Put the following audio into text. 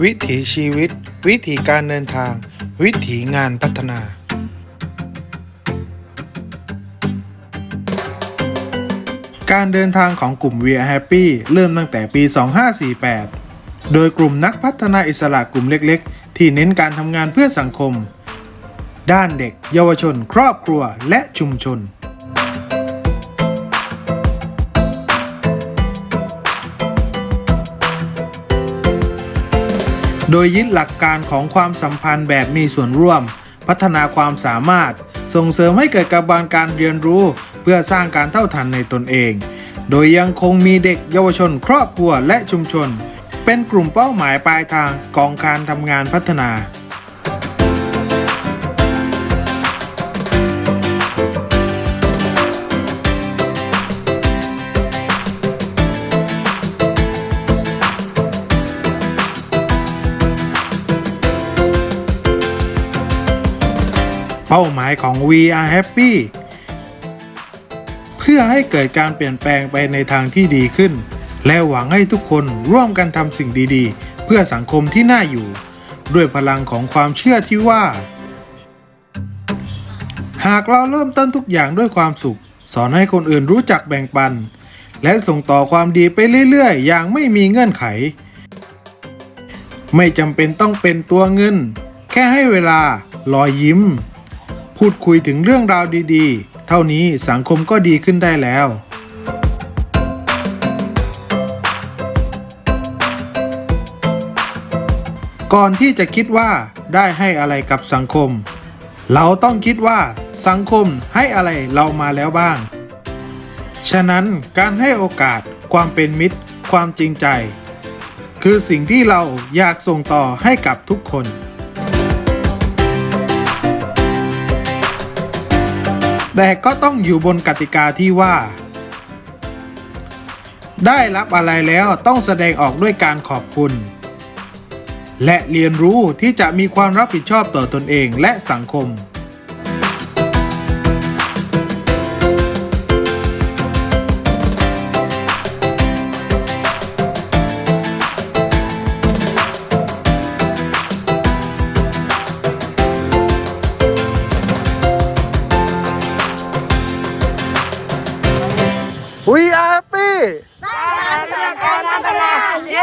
วิถีชีวิต วิถีการเดินทาง วิถีงานพัฒนา การเดินทางของกลุ่ม We Are Happy เริ่มตั้งแต่ปี 2548 โดยกลุ่มนักพัฒนาอิสระกลุ่มเล็กๆ ที่เน้นการทำงานเพื่อสังคม ด้านเด็ก เยาวชน ครอบครัวและชุมชน โดยยึดหลักการของความสัมพันธ์แบบมีส่วนร่วม พัฒนาความสามารถ ส่งเสริมให้เกิดกระบวนการเรียนรู้ เพื่อสร้างการเท่าทันในตนเอง โดยยังคงมีเด็กเยาวชนครอบครัวและชุมชน เป็นกลุ่มเป้าหมายปลายทางกองการทำงานพัฒนา เป้าหมายของ We Are Happy เพื่อให้เกิดการเปลี่ยนแปลงไปในทางที่ดีขึ้น และหวังให้ทุกคนร่วมกันทำสิ่งดีๆ เพื่อสังคมที่น่าอยู่ ด้วยพลังของความเชื่อที่ว่า หากเราเริ่มต้นทุกอย่างด้วยความสุข สอนให้คนอื่นรู้จักแบ่งปัน และส่งต่อความดีไปเรื่อยๆ อย่างไม่มีเงื่อนไข ไม่จำเป็นต้องเป็นตัวเงิน แค่ให้เวลารอยยิ้ม พูดคุยถึงเรื่องราวดีๆ เท่านี้สังคมก็ดีขึ้นได้แล้วก่อนที่จะคิดว่าได้ให้อะไรกับสังคม เราต้องคิดว่าสังคมให้อะไรเรามาแล้วบ้าง ฉะนั้นการให้โอกาส ความเป็นมิตร ความจริงใจ คือสิ่งที่เราอยากส่งต่อให้กับทุกคน แต่ก็ต้องอยู่บนกติกาที่ว่า ได้รับอะไรแล้วต้องแสดงออกด้วยการขอบคุณ และเรียนรู้ที่จะมีความรับผิดชอบต่อตนเองและสังคม We are happy ส